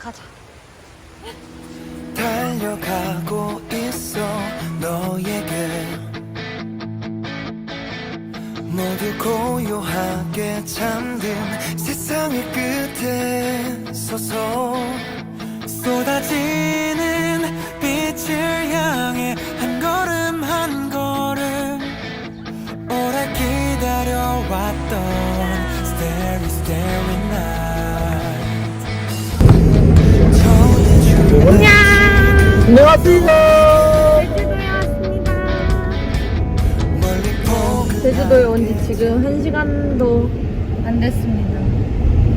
가자. 달려가고 있어 너에게 모두 고요하게 잠든 세상의 끝에 서서 쏟아지는 빛을 향해 한 걸음 한 걸음 오래 기다려왔던 Starry Starry Night 포근한 제주도에 온 지 지금 한 시간도 안 됐습니다.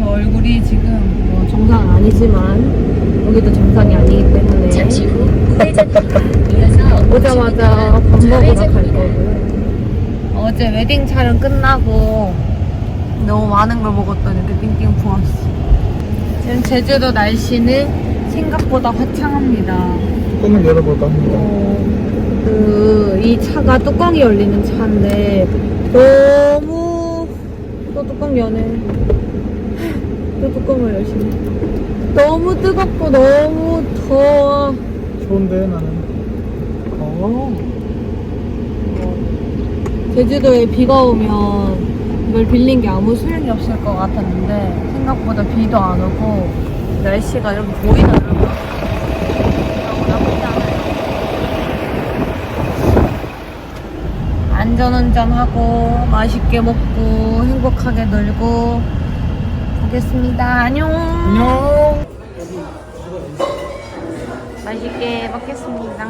얼굴이 지금 뭐 정상 아니지만 여기도 정상이 아니기 때문에 잠시 후 우회전입니다. 이어서 오자마자 밥 먹으러 갈 거고요. 어제 웨딩 촬영 끝나고 너무 많은 걸 먹었더니 이렇게 띵띵 부었어. 지금 제주도 날씨는 생각보다 화창합니다. 뚜껑을 열어볼까 합니다. 그, 이 차가 뚜껑이 열리는 차인데, 너무, 또 뚜껑 여네. 또 뚜껑을 여시네. 너무 뜨겁고, 너무 더워. 좋은데 나는. 어. 제주도에 비가 오면 이걸 빌린 게 아무 소용이 없을 것 같았는데, 생각보다 비도 안 오고, 날씨가 이렇게 보이더라고요. 나쁘지 않아요. 안전운전하고 맛있게 먹고 행복하게 놀고 가겠습니다. 안녕. 안녕. 맛있게 먹겠습니다.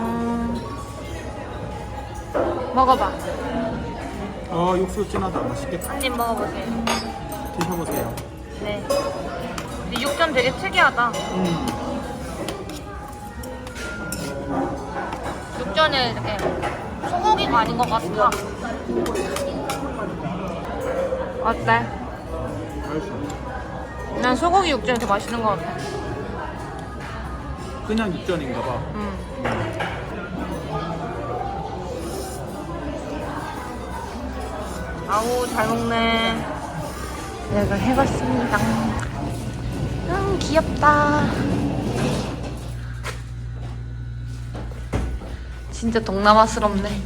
먹어봐. 아 육수 진하다. 맛있겠다. 한 입 먹어보세요. 드셔보세요. 네. 이 육전 되게 특이하다. 음. 육전에 이렇게 소고기가 아닌 것 같아. 어때? 맛있어. 난 소고기 육전이 더 맛있는 것 같아. 그냥 육전인가 봐. 음. 아우 잘 먹네. 내가 해봤습니다. 음 귀엽다. 진짜 동남아스럽네.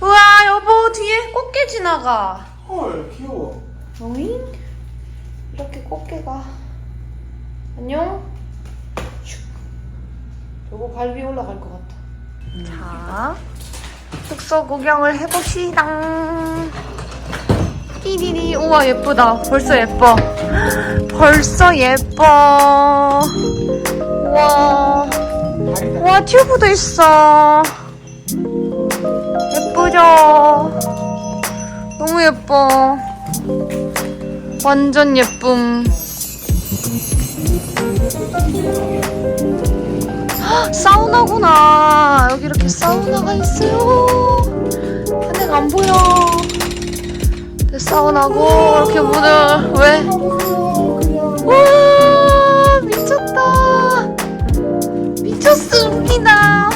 우와 여보 뒤에 꽃게 지나가. 헐 귀여워. 오잉? 이렇게 꽃게가. 안녕? 슉. 저거 발 위에 올라갈 것 같아. 자, 숙소 구경을 해봅시다. 띠리리. 우와, 예쁘다. 벌써 예뻐. 벌써 예뻐. 우와. 우와, 튜브도 있어. 예쁘죠? 너무 예뻐. 완전 예쁨. 헉, 사우나구나. 여기 이렇게 사우나가 있어요. 안에가 안 보여. 네, 사우나고 이렇게 문을 왜? 와 미쳤다. 미쳤습니다.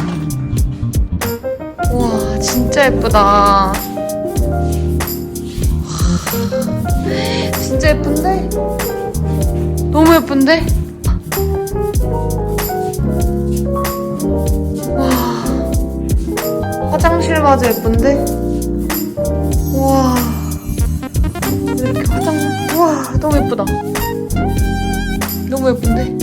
와 진짜 예쁘다. 진짜 예쁜데? 너무 예쁜데? 와 화장실 마저 예쁜데? 와 이렇게 화장 와 너무 예쁘다 너무 예쁜데?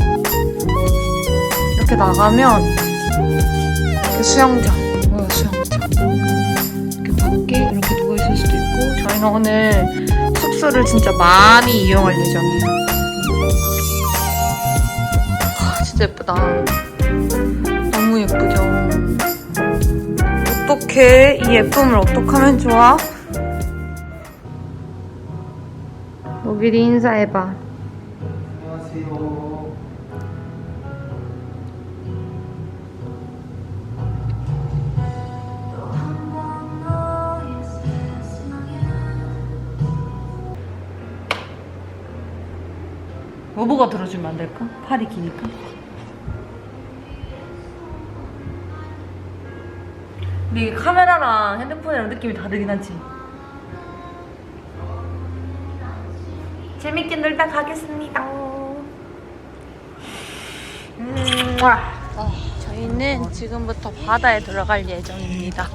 이렇게 나가면 이렇게 수영장 와 수영장 이렇게 밖에 이렇게 누워 있을 수도 있고 저희는 오늘 숙소를 진짜 많이 이용할 예정이에요. 와, 진짜 예쁘다. 너무 예쁘죠? 어떻게 이 예쁨을 어떻게 하면 좋아? 모빌이 인사해봐. 안녕하세요. 여보가 들어주면 안 될까? 팔이 기니까. 근데 이게 카메라랑 핸드폰이랑 느낌이 다르긴 하지. 재밌게 놀다 가겠습니다. 어, 저희는 지금부터 바다에 들어갈 예정입니다.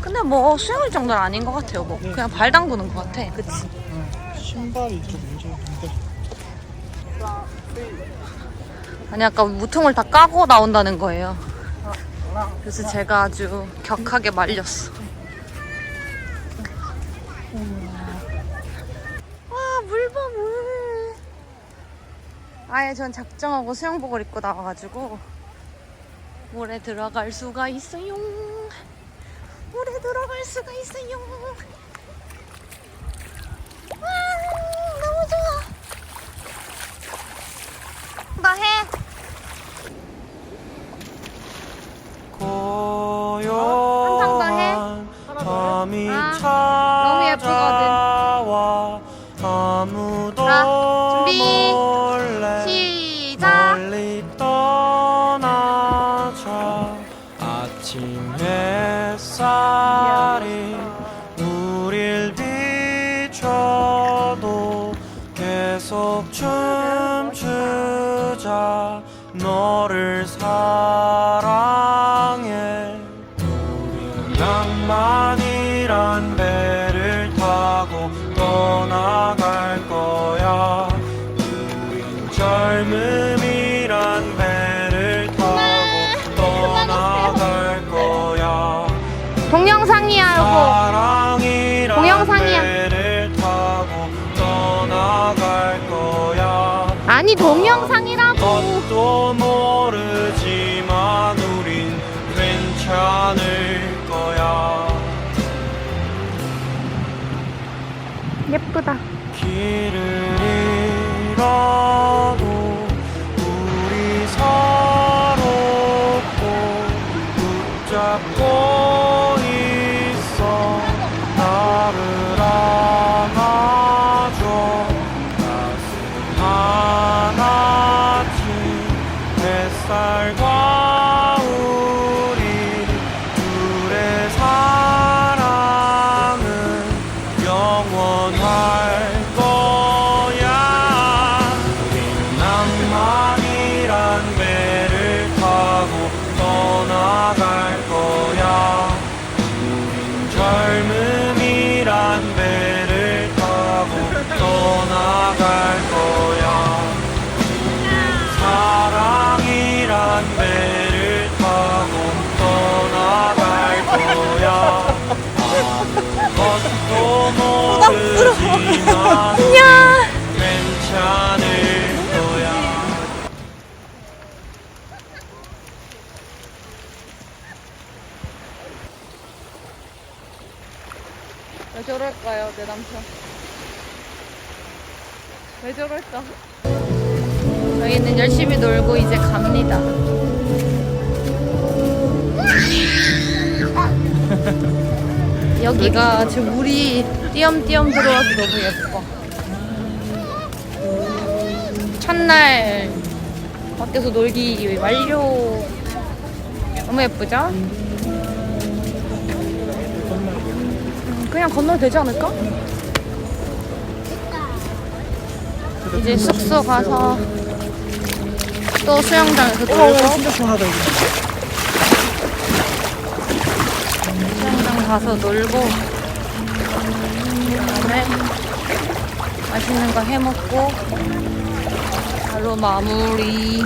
근데 뭐 수영할 정도는 아닌 것 같아요. 뭐 그냥 발 담그는 것 같아. 그치? 신발이 좀 문제인데. 아니 아까 무통을 다 까고 나온다는 거예요. 그래서 제가 아주 격하게 말렸어. 와, 물 봐, 물. 아예 전 작정하고 수영복을 입고 나와가지고 물에 들어갈 수가 있어요. 물에 들어갈 수가 있어요. 와, 너무 좋아. 나 해. 계속 춤추자 너를 사랑해. 우린 낭만이란 배를 타고 떠나갈 거야. 우린 젊음이란 배를 타고 떠나갈 거야. 동영상이야, 여보. 동영상이라고. 뭣도 모르지만 우린 괜찮을 거야 예쁘다. 길을 잃어 젊음이란 배 저럴까요, 내 남편? 왜 저럴까? 저희는 열심히 놀고 이제 갑니다. 여기가 지금 물이 띄엄띄엄 들어와서 너무 예뻐. 첫날 밖에서 놀기 완료. 너무 예쁘죠? 그냥 건너도 되지 않을까? 이제 숙소 가서 또 수영장에서 놀고 진짜 시원하다 이거. 수영장 가서 놀고 그다음에 맛있는 거 해먹고 바로 마무리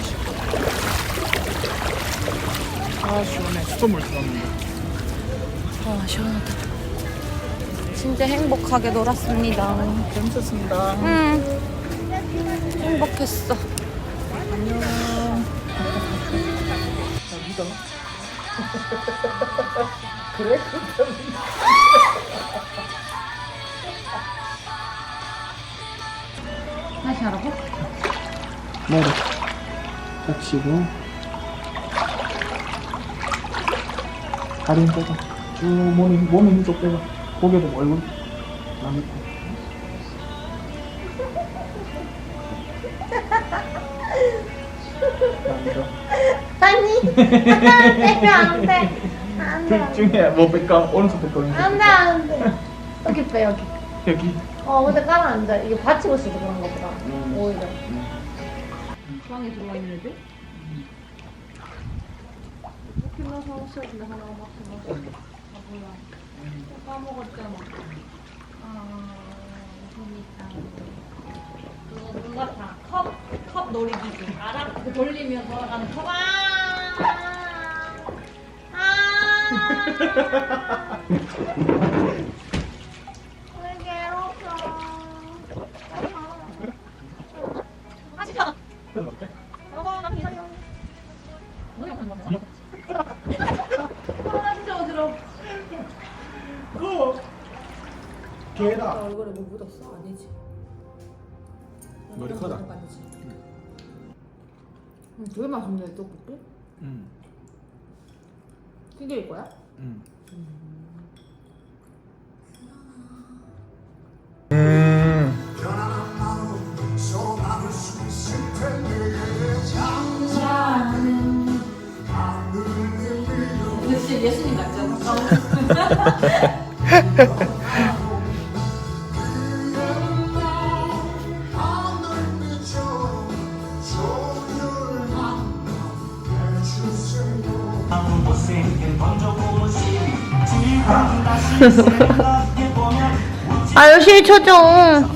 아 시원해. 수돗물 들어갔는데. 아 시원하다 진짜 행복하게 놀았습니다. 재밌었습니다. 응. 행복했어. 믿어. 다시 하라고? 머리 딱 쉬고 다리 힘 빼봐 쭉 몸에, 몸에 힘쪽 빼봐 고개도 얼굴 남이죠 아니 안돼 안돼 둘 중에 뭐 뺄까? 오른쪽 뺄까? 왼쪽 안돼 뺄까? 안돼 여기 빼 여기 여기 어 근데 가라앉아 이게 받치고 있어서 그런 거 보다 음. 오히려 음. 방에 들어와 있는 애들? 포켓몬 사왔어야 근데 하나가 막 들어왔어. 아 뭐야? 또 까먹었잖아. 아 재밌다. 그거 그거 다 컵, 컵 놀이기구. 알아? 그 돌리면 돌아가는 컵. 아! 아! 왜 괴롭혀? 아 진짜. 여보 나 기다려. 아 진짜 어지러워. 그 개다. 얼굴에 뭐 묻었어? 아니지. 머리 커다. 아니지. 음, 되게 맛있네 떡볶이. 응. 튀길 거야? 응. 근데 진짜 예수님 같지 않아? 아, 열심히 쳐줘.